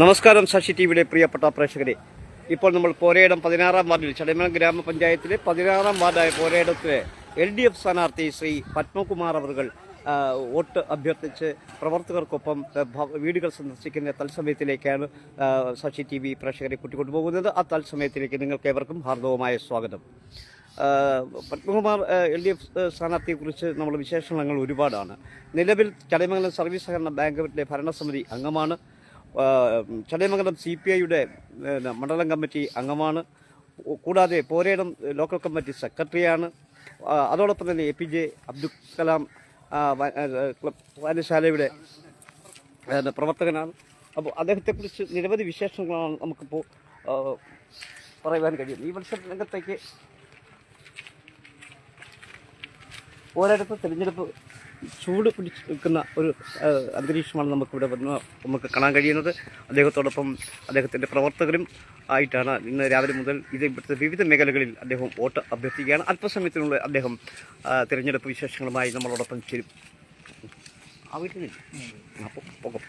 നമസ്കാരം ശശി ടിവിയുടെ പ്രിയപ്പെട്ട പ്രേക്ഷകരെ. ഇപ്പോൾ നമ്മൾ പോരയിടം പതിനാറാം വാർഡിൽ ചടയമല ഗ്രാമപഞ്ചായത്തിലെ പതിനാറാം വാർഡായ പോരയിടത്തിലെ എൽ ഡി എഫ് സ്ഥാനാർത്ഥി ശ്രീ പത്മകുമാർ അവർ വോട്ട് അഭ്യർത്ഥിച്ച് പ്രവർത്തകർക്കൊപ്പം വീടുകൾ സന്ദർശിക്കുന്ന തത്സമയത്തിലേക്കാണ് സാക്ഷി ടി വി പ്രേക്ഷകരെ കൂട്ടിക്കൊണ്ടുപോകുന്നത്. ആ തത്സമയത്തിലേക്ക് നിങ്ങൾക്ക് ഏവർക്കും ഹാർദവമായ സ്വാഗതം. പത്മകുമാർ എൽ ഡി എഫ് സ്ഥാനാർത്ഥിയെക്കുറിച്ച് നമ്മൾ വിശേഷണങ്ങൾ ഒരുപാടാണ്. നിലവിൽ ചടയമംഗലം സർവീസ് സഹകരണ ബാങ്കിന്റെ ഭരണസമിതി അംഗമാണ്. ചടയമംഗലം സി പി ഐയുടെ മണ്ഡലം കമ്മിറ്റി അംഗമാണ്. കൂടാതെ പോരേടം ലോക്കൽ കമ്മിറ്റി സെക്രട്ടറിയാണ്. അതോടൊപ്പം തന്നെ A P J Abdul Kalam വായനശാലയുടെ പ്രവർത്തകനാണ്. അപ്പോൾ അദ്ദേഹത്തെക്കുറിച്ച് നിരവധി വിശേഷങ്ങളാണ് നമുക്കിപ്പോൾ പറയുവാൻ കഴിയും ഈ മത്സര രംഗത്തേക്ക് ഒരിടത്ത് തിരഞ്ഞെടുപ്പ് ചൂട് പിടിച്ച് നിൽക്കുന്ന ഒരു അന്തരീക്ഷമാണ് നമുക്കിവിടെ വന്ന് നമുക്ക് കാണാൻ കഴിയുന്നത്. അദ്ദേഹത്തോടൊപ്പം അദ്ദേഹത്തിന്റെ പ്രവർത്തകരും ആയിട്ടാണ് ഇന്ന് രാവിലെ മുതൽ ഇത് ഇവിടുത്തെ വിവിധ മേഖലകളിൽ അദ്ദേഹം വോട്ട് അഭ്യർത്ഥിക്കുകയാണ്. അല്പസമയത്തിനുള്ളിൽ അദ്ദേഹം തിരഞ്ഞെടുപ്പ് വിശേഷങ്ങളുമായി നമ്മളോടൊപ്പം ചേരും. ആ വീട്ടിൽ അപ്പോൾ പോകാം.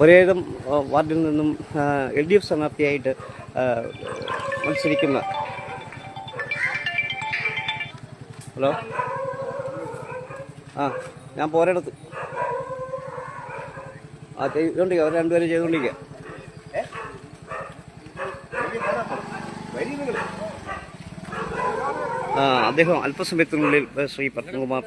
ഒരേതം വാർഡിൽ നിന്നും എൽ ഡി എഫ് സ്ഥാനാർത്ഥിയായിട്ട് മത്സരിക്കുന്ന ഹലോ? ആ ഞാൻ പോരടത്ത്. ആ ചെയ്തോണ്ടിരിക്കുക അവർ രണ്ടുപേരും ചെയ്തുകൊണ്ടിരിക്കുക ആ, അദ്ദേഹം അല്പസമയത്തിനുള്ളിൽ ശ്രീ പത്മകുമാർ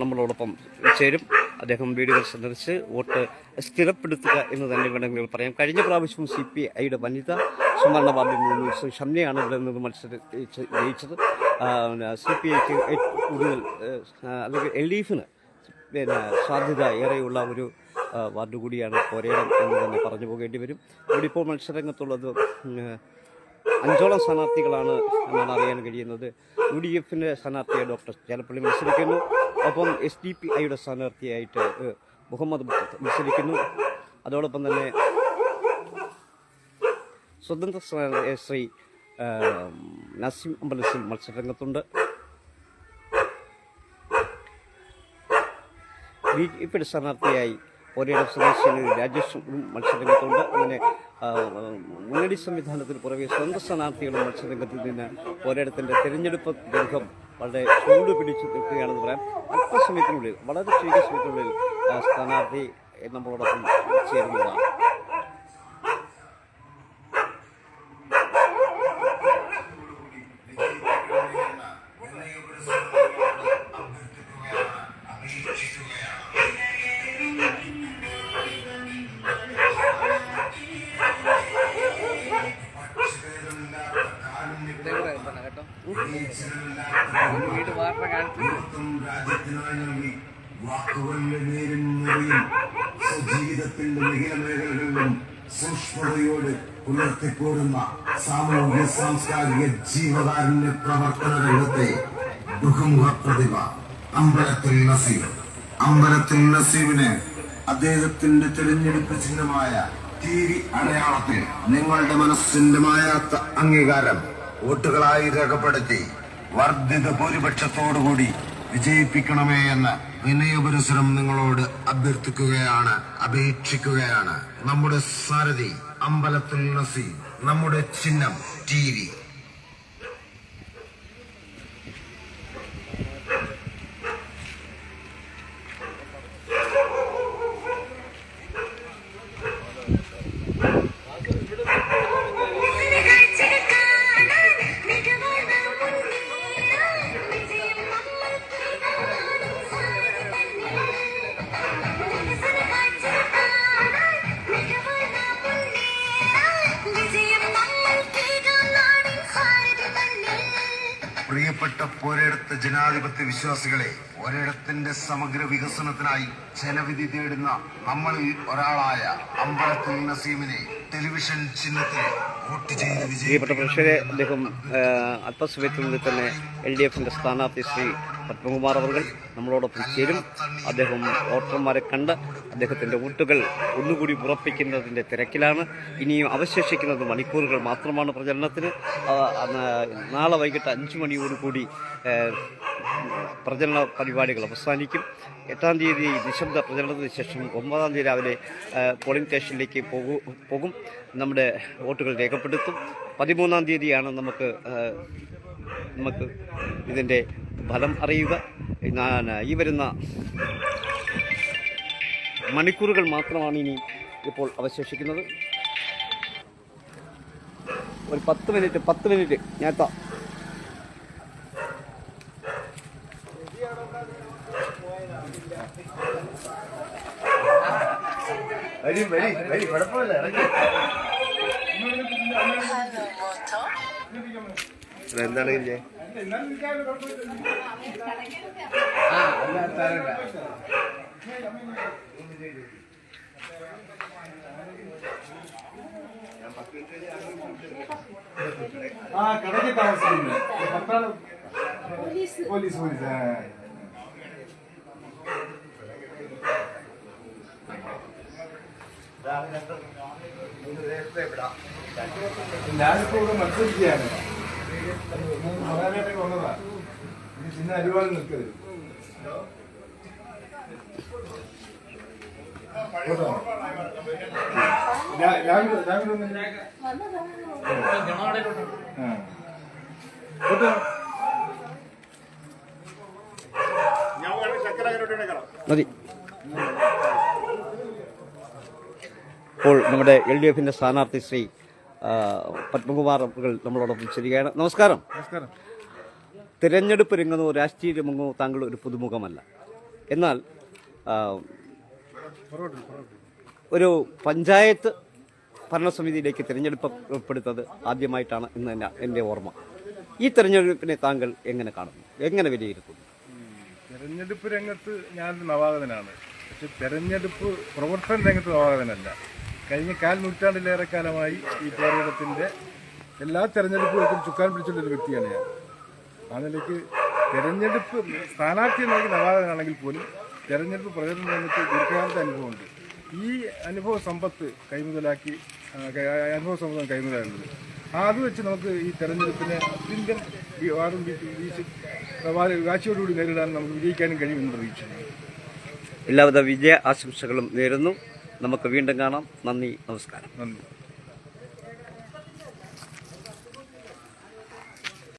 നമ്മളോടൊപ്പം ചേരും. അദ്ദേഹം വീടുകൾ സന്ദർശിച്ച് വോട്ട് സ്ഥിരപ്പെടുത്തുക എന്ന് തന്നെ വേണമെങ്കിൽ പറയാം. കഴിഞ്ഞ പ്രാവശ്യം സി പി ഐയുടെ വനിത വാർഡിൽ നിന്ന് ശ്രീ ഷംനയാണ് ഇവിടെ നിന്ന് മത്സരിച്ച് ജയിച്ചത്. സി പി ഐക്ക് കൂടുതൽ അല്ലെങ്കിൽ എൽ ഡി എഫിന് പിന്നെ സാധ്യത ഏറെയുള്ള ഒരു വാർഡ് കൂടിയാണ് പോരേടം എന്ന് തന്നെ പറഞ്ഞു പോകേണ്ടി വരും. ഇവിടെ ഇപ്പോൾ മത്സരരംഗത്തുള്ളത് അഞ്ചോളം സ്ഥാനാർത്ഥികളാണ് എന്നാണ് അറിയാൻ കഴിയുന്നത്. യു ഡി എഫിന്റെ സ്ഥാനാർത്ഥിയെ ഡോക്ടർ ചേലപ്പള്ളി മത്സരിക്കുന്നു. ഒപ്പം എസ് ഡി പി ഐയുടെ സ്ഥാനാർത്ഥിയായിട്ട് മുഹമ്മദ് മത്സരിക്കുന്നു. അതോടൊപ്പം തന്നെ സ്വതന്ത്ര സ്ഥാനാർത്ഥി ശ്രീ നസീം അമ്പലസിൽ മത്സരരംഗത്തുണ്ട്. ബി ജെ പിയുടെ സ്ഥാനാർത്ഥിയായി ഒരിടം സ്വദേശിയിൽ രാജേഷ് മത്സരരംഗത്തുണ്ട്. അങ്ങനെ മുന്നണി സംവിധാനത്തിന് പുറകെ സ്വന്തം സ്ഥാനാർത്ഥികളും മത്സരരംഗത്തിൽ നിന്ന് ഒരിടത്തിന്റെ തിരഞ്ഞെടുപ്പ് രംഗം വളരെ ചൂട് പിടിച്ചു നിൽക്കുകയാണെന്ന് പറയാം. അല്പസമയത്തിനുള്ളിൽ വളരെ ചുരുങ്ങിയ സമയത്തിനുള്ളിൽ സ്ഥാനാർത്ഥി നമ്മളോടൊപ്പം ചേരുന്നതാണ്. പുലർത്തിപ്പോരുന്ന സാമൂഹ്യ സാംസ്കാരിക ജീവകാരുണ്യ പ്രവർത്തന രംഗത്തെ പ്രതിഭ അമ്പലത്തിൽ നസീബ് അമ്പലത്തിൽ നസീബിന് അദ്ദേഹത്തിന്റെ തിരഞ്ഞെടുപ്പ് ചിഹ്നമായ ടി അടയാളത്തിൽ നിങ്ങളുടെ മനസ്സിന്റെ മായാത്ത അംഗീകാരം വോട്ടുകളായി രേഖപ്പെടുത്തി വർദ്ധിത ഭൂരിപക്ഷത്തോടുകൂടി വിജയിപ്പിക്കണമേ എന്ന വിനയപരിസരം നിങ്ങളോട് അഭ്യർത്ഥിക്കുകയാണ് അപേക്ഷിക്കുകയാണ്. നമ്മുടെ സാരഥി അമ്പലത്തിൽ നസീം നമ്മുടെ ചിഹ്നം ടി പോരേടത്ത് ജനാധിപത്യ വിശ്വാസികളെ ഒരിടത്തിന്റെ സമഗ്ര വികസനത്തിനായി ജനവിധി തേടുന്ന നമ്മളിൽ ഒരാളായ അമ്പലത്തിൽ നസീമിനെ ടെലിവിഷൻ ചിഹ്നത്തിൽ പ്രിയപ്പെട്ട പ്രേക്ഷകരെ അദ്ദേഹം അല്പസമയത്തിനുള്ളിൽ തന്നെ എൽ ഡി എഫിന്റെ സ്ഥാനാർത്ഥി ശ്രീ പത്മകുമാർ അവർ നമ്മളോടൊപ്പം ചേരും. അദ്ദേഹം വോട്ടർമാരെ കണ്ട് അദ്ദേഹത്തിന്റെ വോട്ടുകൾ ഒന്നുകൂടി ഉറപ്പിക്കുന്നതിന്റെ തിരക്കിലാണ്. ഇനിയും അവശേഷിക്കുന്നത് മണിക്കൂറുകൾ മാത്രമാണ് പ്രചരണത്തിന്. നാളെ വൈകിട്ട് അഞ്ചു മണിയോടുകൂടി പ്രചരണ പരിപാടികൾ അവസാനിക്കും. എട്ടാം തീയതി നിശബ്ദ പ്രചരണത്തിന് ശേഷം ഒമ്പതാം തീയതി രാവിലെ പോളിംഗ് സ്റ്റേഷനിലേക്ക് പോകു നമ്മുടെ വോട്ടുകൾ രേഖപ്പെടുത്തും. പതിമൂന്നാം തീയതിയാണ് നമുക്ക് നമുക്ക് ഇതിന്റെ ഫലം അറിയുക. ഈ വരുന്ന മണിക്കൂറുകൾ മാത്രമാണ് ഇനി ഇപ്പോൾ അവശേഷിക്കുന്നത്. ഒരു പത്ത് മിനിറ്റ് പത്ത് മിനിറ്റ്. ഞാൻ എത്താം എന്താണ് ഇതിന്റെ ആ കടയ്ക്ക് താമസിക്കുന്നു. പത്താൾ പോലീസ് പോലീസ് ആ. ഞാനിപ്പോ ഇവിടെ മത്സരിക്കുകയാണ്. മഹാനായിട്ടൊക്കെ വന്നതാ. ഇത് പിന്നെ അരുവാൾ നിൽക്കരുത്. രാവിലെ രാവിലെ ഒന്ന്? മതി. ഇപ്പോൾ നമ്മുടെ എൽ ഡി എഫിന്റെ സ്ഥാനാർത്ഥി ശ്രീ പത്മകുമാർ അവർ നമ്മളോടൊപ്പം ചെയ്യുകയാണ് നമസ്കാരം. നമസ്കാരം. തിരഞ്ഞെടുപ്പ് രംഗമോ രാഷ്ട്രീയ രംഗമോ താങ്കൾ ഒരു പുതുമുഖമല്ല. എന്നാൽ ഒരു പഞ്ചായത്ത് ഭരണസമിതിയിലേക്ക് തിരഞ്ഞെടുപ്പ് ഉൾപ്പെടുത്തത് ആദ്യമായിട്ടാണ് ഇന്ന് തന്നെ എന്റെ ഓർമ്മ. ഈ തെരഞ്ഞെടുപ്പിനെ താങ്കൾ എങ്ങനെ കാണുന്നു? എങ്ങനെ വിലയിരുത്തുന്നു? തെരഞ്ഞെടുപ്പ് രംഗത്ത് ഞാനൊരു നവാഗതനാണ്. പക്ഷെ തെരഞ്ഞെടുപ്പ് പ്രവർത്തന രംഗത്ത് നവാഗതനല്ല. കഴിഞ്ഞ കാൽ നൂറ്റാണ്ടിലേറെ കാലമായി ഈ കേരളത്തിന്റെ എല്ലാ തെരഞ്ഞെടുപ്പുകൾക്കും ചുക്കാൻ പിടിച്ചുള്ളൊരു വ്യക്തിയാണ് ഞാൻ. ആ നിലയ്ക്ക് തെരഞ്ഞെടുപ്പ് സ്ഥാനാർത്ഥി എന്നെങ്കിൽ നവാഗതനാണെങ്കിൽ പോലും തെരഞ്ഞെടുപ്പ് പ്രചരണം രംഗത്ത് ദീർഘകാലത്തെ അനുഭവമുണ്ട്. ഈ അനുഭവ സമ്പത്ത് കൈമുതലാക്കി അനുഭവ സമ്പത്ത് കൈമുതലാകുന്നത്. അത് വെച്ച് നമുക്ക് ഈ തെരഞ്ഞെടുപ്പിനെ ഇന്ത്യൻ വാദം വീശി കാഴ്ചയോടുകൂടി നേരിടാൻ നമുക്ക് വിജയിക്കാനും കഴിയുമെന്ന് പ്രതീക്ഷിക്കുന്നു. എല്ലാവിധ വിജയ ആശംസകളും നേരുന്നു. നമുക്ക് വീണ്ടും കാണാം. നന്ദി നമസ്കാരം.